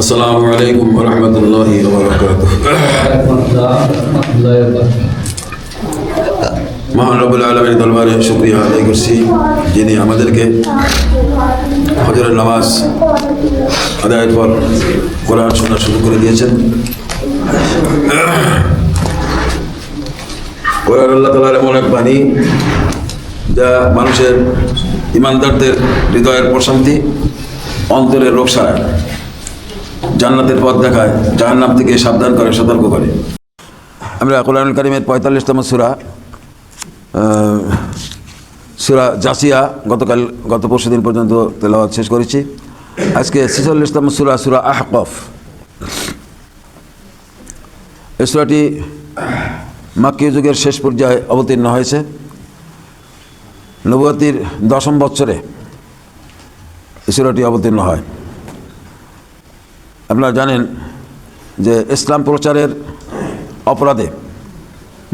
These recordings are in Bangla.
আসসালামু আলাইকুম ওয়া রাহমাতুল্লাহি ওয়া বারাকাতুহু মহান রবুল আলমীর দরবারে শুক্রিয়া আদায় করছি, যিনি আমাদেরকে হজরের নামাজ আদায়ের পর কোরআন শোনা শুরু করে দিয়েছেন। কোরআন আল্লাহ তালার এমন এক বাণী যা মানুষের ইমানদারদের হৃদয়ের প্রশান্তি, অন্তরের রোগ সারায়। জান্নাতের পথ দেখায়, জাহান্নাম থেকে সাবধান করে, সতর্ক করে। আমরা কোরআন কারিমের পঁয়তাল্লিশতম সুরা সুরা জাসিয়া গতকাল, গত পরশু দিন পর্যন্ত তেলাওয়াত শেষ করেছি। আজকে ছেচল্লিশতম সুরা সুরা আহকফ। এই সুরাটি মাক্কী যুগের শেষ পর্যায়ে অবতীর্ণ হয়েছে। নবতির দশম বৎসরে এই সুরাটি অবতীর্ণ হয়। আপনারা জানেন যে ইসলাম প্রচারের অপরাধে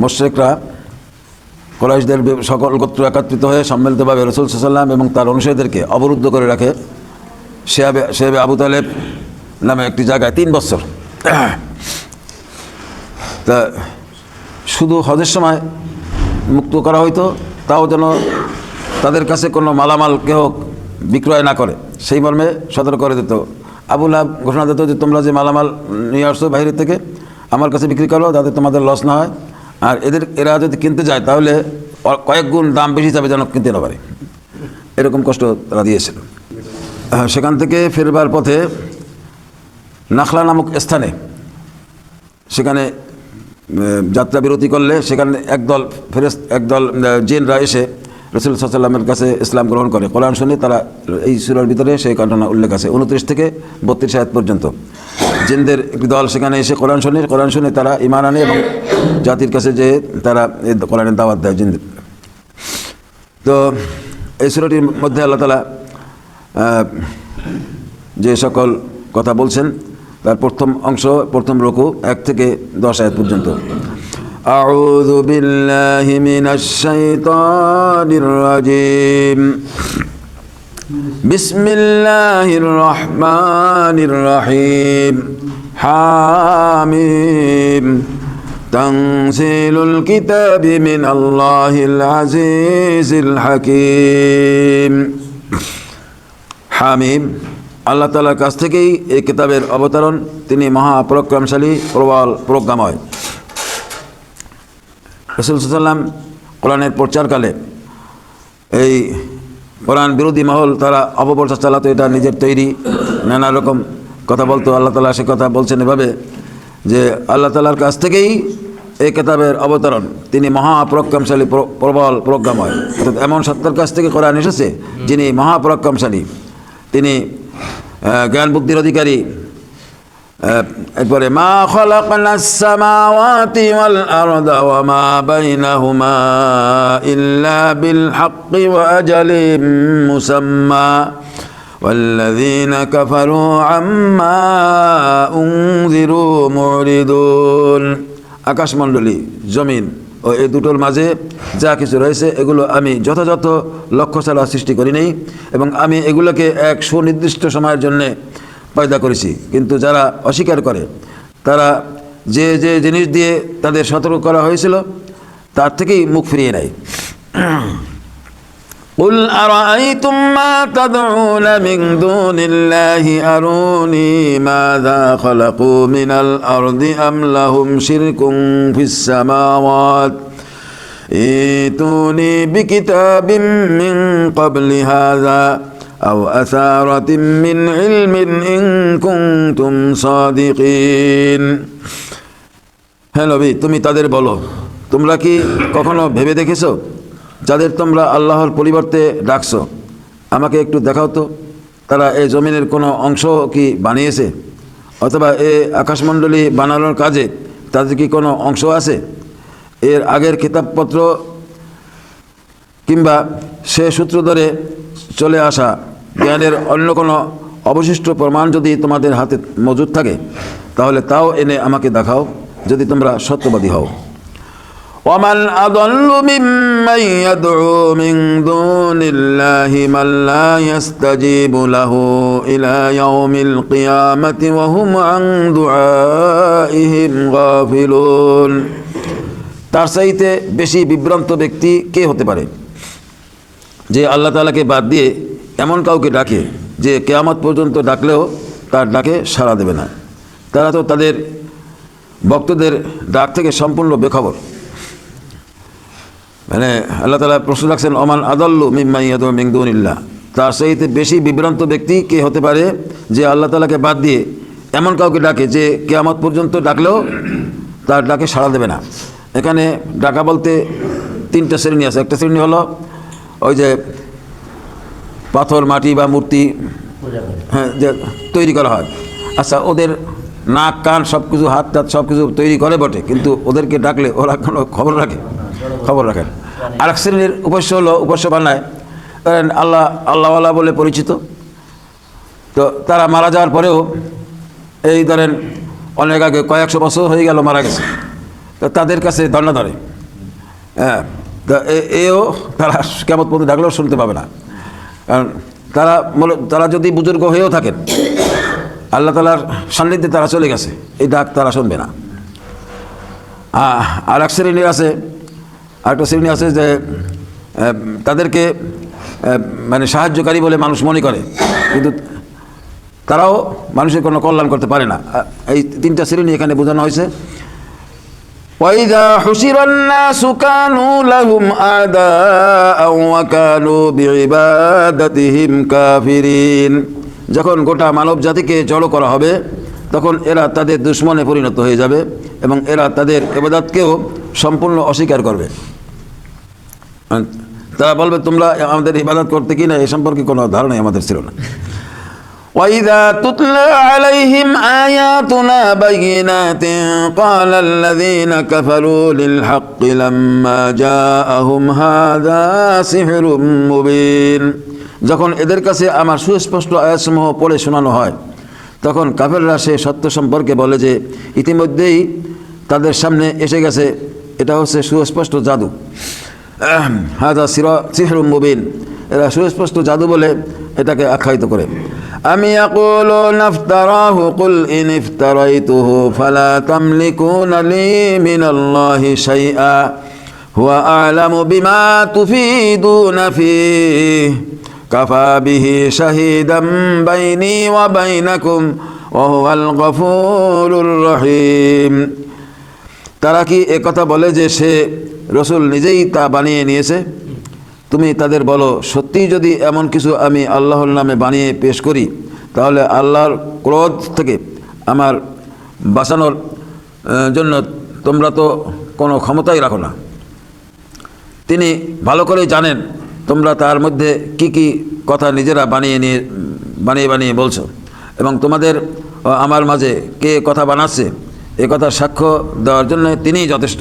মোশেকরা কোরাইশদের সকল গোত্র একত্রিত হয়ে সম্মিলিতভাবে রসুল সাল্লাম এবং তার অনুসারীদেরকে অবরুদ্ধ করে রাখে। শেয়াবে শেয়াবে আবু তালেব নামে একটি জায়গায় তিন বছর। তা শুধু হজের সময় মুক্ত করা হইতো, তাও যেন তাদের কাছে কোনো মালামাল কেহ বিক্রয় না করে, সেই মর্মে সতর্ক করে দিত। আবুল আব ঘোষণা দিত যে তোমরা যে মালামাল নিয়ে আসছো বাইরে থেকে, আমার কাছে বিক্রি করো যাতে তোমাদের লস না হয়। আর এদের, এরা যদি কিনতে যায়, তাহলে কয়েক গুণ দাম বেশি যাবে যেন কিনতে না পারে। এরকম কষ্ট তারা দিয়েছিল। সেখান থেকে ফেরবার পথে নাখলা নামক স্থানে, সেখানে যাত্রা বিরতি করলে সেখানে একদল ফেরেস, একদল জেনরা এসে রসুল সাল্লামের কাছে ইসলাম গ্রহণ করে। কোরআন শুনে তারা এই সুরার ভিতরে সেই ঘটনা উল্লেখ আছে। উনত্রিশ থেকে বত্রিশ আয়াত পর্যন্ত। জিনদের একটি দল সেখানে এসে কোরআন শুনে কোরআন শুনে তারা ইমান আনে এবং জাতির কাছে যে তারা এই কোরআনের দাওয়াত দেয় জিনদের। তো এই সুরাটির মধ্যে আল্লাহ তালা যে সকল কথা বলছেন, তার প্রথম অংশ, প্রথম রকু এক থেকে দশ আয়াত পর্যন্ত। أعوذ بالله من الشيطان الرجيم بسم الله الرحمن الرحيم حاميم تنزيل الكتاب من الله العزيز الحكيم হামিম আল্লাহ তালার কাছ থেকেই এই কিতাবের অবতরণ তিনি মহাপরাক্রমশালী প্রবল প্রজ্ঞাময় রসুল সাল্লাম কোরআনের প্রচারকালে এই কোরআন বিরোধী মহল তারা অপপ্রচার চালাতো, এটা নিজের তৈরি নানা রকম কথা বলতো। আল্লাহ তালা সে কথা বলছেন এভাবে যে আল্লাহ তালার কাছ থেকেই এই কেতাবের অবতরণ। তিনি মহাপরাক্রমশালী প্র- প্রবল প্রজ্ঞাময়। অর্থাৎ এমন সত্তার কাছ থেকে কোরআন এসেছে যিনি মহাপরাক্রমশালী তিনি জ্ঞান বুদ্ধির অধিকারী। আহ, এরপরে মা খলাকনাস সামাওয়াতি ওয়াল আরদা ওয়া মা বাইনাহুমা ইল্লা বিল হাক্কি ওয়া আজালিম মুসাম্মা والذين كفروا عما أنذروا معرضون আকাশমণ্ডলী জমিন ও এই দুটোর মাঝে যা কিছু রয়েছে এগুলো আমি যথাযথ লক্ষ্য ছাড়া সৃষ্টি করি নাই এবং আমি এগুলোকে এক সুনির্দিষ্ট সময়ের জন্যে পয়দা করেছি কিন্তু যারা অস্বীকার করে তারা যে যে জিনিস দিয়ে তাদের সতর্ক করা হয়েছিল তার থেকেই মুখ ফিরিয়ে নেয় قل أرأيتم ما تدعون من دون الله أروني ماذا خلقوا من الأرض أم لهم شرك في السماوات ائتوني بكتاب من قبل هذا أو أثارة من علم إن كنتم صادقين হ্যাঁ নবী তুমি তাদের বলো তোমরা কি কখনো ভেবে দেখেছো যাদের তোমরা আল্লাহর পরিবর্তে ডাকছো আমাকে একটু দেখাও তো তারা এই জমিনের কোনো অংশ কি বানিয়েছে অথবা এ আকাশমণ্ডলী বানানোর কাজে তাদের কি কোনো অংশ আছে এর আগের কিতাবপত্র কিংবা সে সূত্র ধরে চলে আসা জ্ঞানের অন্য কোনো অবশিষ্ট প্রমাণ যদি তোমাদের হাতে মজুদ থাকে তাহলে তাও এনে আমাকে দেখাও যদি তোমরা সত্যবাদী হও ومن أضل ممن يدعو من دون الله من لا يستجيب له إلى يوم القيامة وهم عن دعائهم غافلون তার চাইতে বেশি বিভ্রান্ত ব্যক্তি কে হতে পারে যে আল্লাহ তালাকে বাদ দিয়ে এমন কাউকে ডাকে যে কেয়ামত পর্যন্ত ডাকলেও তার ডাকে সাড়া দেবে না। তারা তো তাদের ভক্তদের ডাক থেকে সম্পূর্ণ বেখবর। মানে আল্লাহ তালা প্রশ্ন রাখছেন অমান আদাল্লু মিম্মাইয়াদ মিংদুনিল্লাহ তার সহিতে বেশি বিভ্রান্ত ব্যক্তি কে হতে পারে যে আল্লাহ তালাকে বাদ দিয়ে এমন কাউকে ডাকে যে কেয়ামত পর্যন্ত ডাকলেও তার ডাকে সাড়া দেবে না। এখানে ডাকা বলতে তিনটা শ্রেণি আছে। একটা শ্রেণি হলো ওই যে পাথর মাটি বা মূর্তি হ্যাঁ যে তৈরি করা হয়। আচ্ছা ওদের নাক কান সব কিছু হাত টাত সব কিছু তৈরি করে বটে কিন্তু ওদেরকে ডাকলে ওরা কোনো খবর রাখে? খবর রাখেন আর এক শ্রেণির উপাস্য হলো উপাস্য বানায় ধরেন আল্লাহ আল্লাহওয়ালা বলে পরিচিত। তো তারা মারা যাওয়ার পরেও এই ধরেন অনেক আগে কয়েকশো বছর হয়ে গেল মারা গেছে। তো তাদের কাছে ধর্ণা ধরে। হ্যাঁ তা এ- এও তারা কেমন পর্যন্ত ডাকলেও শুনতে পাবে না। তারা তারা যদি বুজুর্গ হয়েও থাকেন, আল্লাহ তালার সান্নিধ্যে তারা চলে গেছে। এই ডাক তারা শুনবে না। আর এক শ্রেণির আছে, আরেকটা শ্রেণি আছে যে তাদেরকে মানে সাহায্যকারী বলে মানুষ মনে করে। কিন্তু তারাও মানুষের কোনো কল্যাণ করতে পারে না। এই তিনটা শ্রেণি এখানে বোঝানো হয়েছে। وإذا حشر الناس كانوا لهم أعداء وكانوا بعبادتهم كافرين যখন গোটা মানব জাতিকে জড়ো করা হবে তখন এরা তাদের দুশ্মনে পরিণত হয়ে যাবে এবং এরা তাদের এবাদাতকেও সম্পূর্ণ অস্বীকার করবে আহ, তারা বলবে তোমরা আমাদের ইবাদত করতে কি না এ সম্পর্কে কোনো ধারণাই আমাদের ছিল না وإذا تتلى عليهم آياتنا بينات قال الذين كفروا للحق لما جاءهم هذا سحر مبين যখন এদের কাছে আমার সুস্পষ্ট আয়াতসমূহ পড়ে শোনানো হয় তখন কাফেররা সে সত্য সম্পর্কে বলে যে ইতিমধ্যেই তাদের সামনে এসে গেছে এটা হচ্ছে সুস্পষ্ট জাদু হাদা সিরা, সিহরুম মুবিন। এরা সুস্পষ্ট জাদু বলে এটাকে আখ্যায়িত করে। আমি আকুলু নাফতারাহু, কুল ইন ইফতারাইতুহু, ফালা তামলিকুনা লি মিনাল্লাহি শাইআ। হুয়া আ'লামু বিমা তুফিদুনা ফিহি। কাফা বিহি শাহিদাম বাইনি ওয়া বাইনাকুম, ওয়া হুয়াল গফুরুর রহিম। তারা কি একথা বলে যে সে রসুল নিজেই তা বানিয়ে নিয়েছে। তুমি তাদের বলো সত্যিই যদি এমন কিছু আমি আল্লাহর নামে বানিয়ে পেশ করি, তাহলে আল্লাহর ক্রোধ থেকে আমার বাঁচানোর জন্য তোমরা তো কোনো ক্ষমতাই রাখো না। তিনি ভালো করেই জানেন তোমরা তার মধ্যে কি কি কথা নিজেরা বানিয়ে নিয়ে, বানিয়ে বানিয়ে বলছো। এবং তোমাদের আমার মাঝে কে কথা বানাচ্ছে, এ কথা সাক্ষ্য দেওয়ার জন্য তিনিই যথেষ্ট।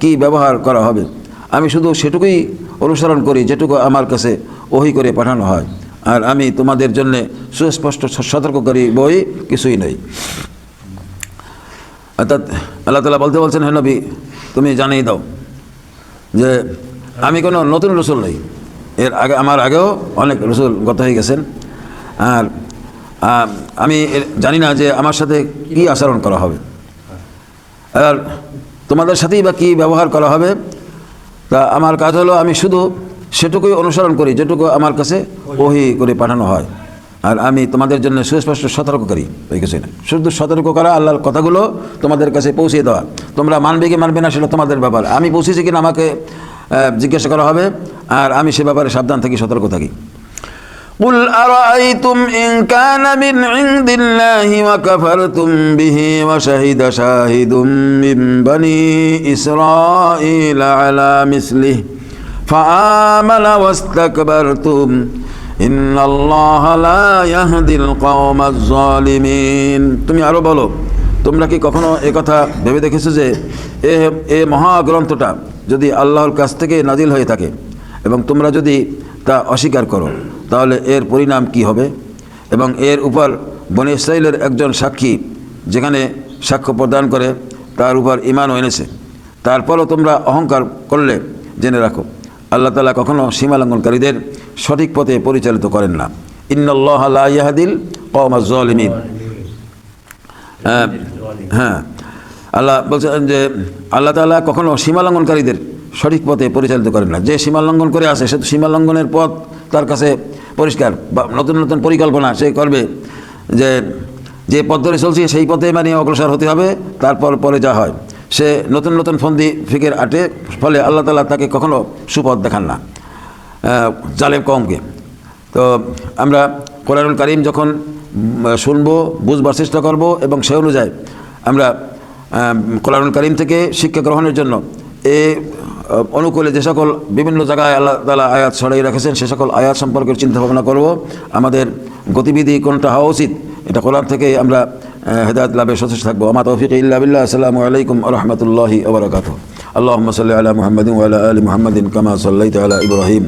কি ব্যবহার করা হবে? আমি শুধু সেটুকুই অনুসরণ করি, যেটুকু আমার কাছে ওহি করে পাঠানো হয়। আর আমি তোমাদের জন্য সুস্পষ্ট সতর্ককারী বই কিছুই নেই অর্থাৎ আল্লাহ তালা বলতে বলছেন, হে নবী, তুমি জানিয়ে দাও যে আমি কোনো নতুন রসুল নই। এর আগে, আমার আগেও অনেক রসুল গত হয়ে গেছেন। আর, আমি জানি না যে আমার সাথে কি আচরণ করা হবে। আর তোমাদের সাথেই বা কী ব্যবহার করা হবে? তা আমার কাজ হলো আমি শুধু সেটুকুই অনুসরণ করি, যেটুকু আমার কাছে ওহি করে পাঠানো হয়। আর আমি তোমাদের জন্য সুস্পষ্ট সতর্ক করি ওই কিছুই না। শুধু সতর্ক করা আল্লাহর কথাগুলো তোমাদের কাছে পৌঁছে দেওয়া। তোমরা মানবে কি মানবে না সেটা তোমাদের ব্যাপার। আমি পৌঁছেছি কিনা আমাকে জিজ্ঞাসা করা হবে, আর আমি সে ব্যাপারে সাবধান থাকি, সতর্ক থাকি। قل أرأيتم إن كان من عند الله وكفرتم به وشهد شاهد من بني إسرائيل على مثله فآمن واستكبرتم ইন্নাল্লাহা লা ইয়াহদিল কওমাজ জালিমিন তুমি আরো বলো তোমরা কি কখনো এ কথা ভেবে দেখেছো যে এ এ মহাগ্রন্থটা যদি আল্লাহর কাছ থেকে নাজিল হয়ে থাকে এবং তোমরা যদি তা অস্বীকার করো। তাহলে এর পরিণাম কি হবে? এবং এর উপর বনি ইসরাইলের একজন সাক্ষী যেখানে সাক্ষ্য প্রদান করে, তার উপর ইমানও এনেছে। তারপরও তোমরা অহংকার করলে, জেনে রাখো, আল্লাহ তালা কখনও সীমালঙ্ঘনকারীদের সঠিক পথে পরিচালিত করেন না। ইন্নআল্লাহ ইয়াহাদিল কওমাজ জালিমিন হ্যাঁ হ্যাঁ। আল্লাহ বলছেন যে, আল্লাহ তাআলা কখনও সীমালঙ্ঘনকারীদের সঠিক পথে পরিচালিত করেন না। যে সীমালঙ্ঘন করে আসে, সে তো সীমালঙ্ঘনের পথ তার কাছে পরিষ্কার বা নতুন নতুন পরিকল্পনা সে করবে যে যে পথ ধরে চলছে সেই পথে মানে অগ্রসর হতে হবে, তারপর পরে যা হয়। সে নতুন নতুন ফন্দি ফিকের আটে, ফলে আল্লাহ তালা তাকে কখনো সুপথ দেখান না জালেম কমকে তো আমরা কোরআনুল কারিম যখন শুনব, বুঝবার চেষ্টা করব এবং সে অনুযায়ী আমরা কোরআনুল কারিম থেকে শিক্ষা গ্রহণের জন্য এ অনুকূলে যে সকল বিভিন্ন জায়গায় আল্লাহ তালা আয়াত ছড়াই রেখেছেন, সে সকল আয়াত সম্পর্কে চিন্তা ভাবনা করব। আমাদের গতিবিধি কোনটা হওয়া উচিত, এটা কোরআন থেকে আমরা হেদায়ত লাভে সচেষ্ট থাকব। আমার তৌফিক ইল্লা বিল্লাহ। আসসালামু আলাইকুম রহমতুল্লাহি আবরকাত আল্লাহ সাল্লি আলা মুহাম্মাদিন ওয়ালা আলি মুহাম্মাদিন কামা সাল্লাইত আলা ইব্রাহিম।